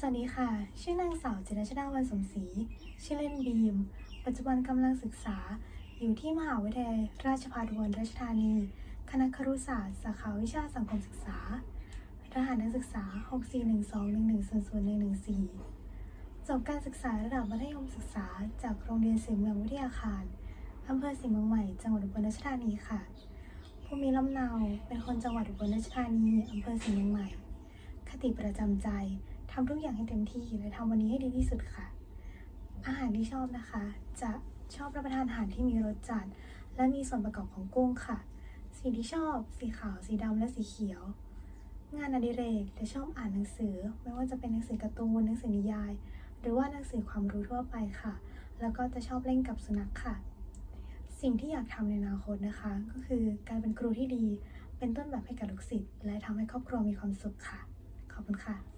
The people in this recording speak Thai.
สวัสดีค่ะ ชื่อนางสาวจิรชดาวันสมศรี ชื่อเล่นบีม ปัจจุบันกำลังศึกษา อยู่ที่มหาวิทยาลัยราชภัฏอุบลราชธานี คณะครุศาสตร์ สาขาวิชาสังคมศึกษา รหัสนักศึกษา 641210014จบการศึกษาระดับมัธยมศึกษา จากโรงเรียนศรีเมืองวิทยาคารอำเภอศรีเมืองใหม่ จังหวัดอุบลราชธานีค่ะ ภูมิลำเนา เป็นคนจังหวัดอุบลราชธานีอำเภอศรีเมืองใหม่ คติประจำใจ ทำทุกอย่างให้เต็มที่และทำวันนี้ให้ดีที่สุดค่ะ อาหารที่ชอบนะคะ จะชอบรับประทานอาหารที่มีรสจัด และมีส่วนประกอบของกุ้งค่ะ สีที่ชอบ สีขาว สีดำและสีเขียว งานอดิเรกจะชอบอ่านหนังสือ ไม่ว่าจะเป็นหนังสือการ์ตูนหนังสือนิยาย หรือว่าหนังสือความรู้ทั่วไปค่ะ แล้วก็จะชอบเล่นกับสุนัขค่ะ สิ่งที่อยากทำในอนาคตนะคะ ก็คือการเป็นครูที่ดี เป็นต้นแบบให้กับลูกศิษย์และทำให้ครอบครัวมีความสุขค่ะ ขอบคุณค่ะ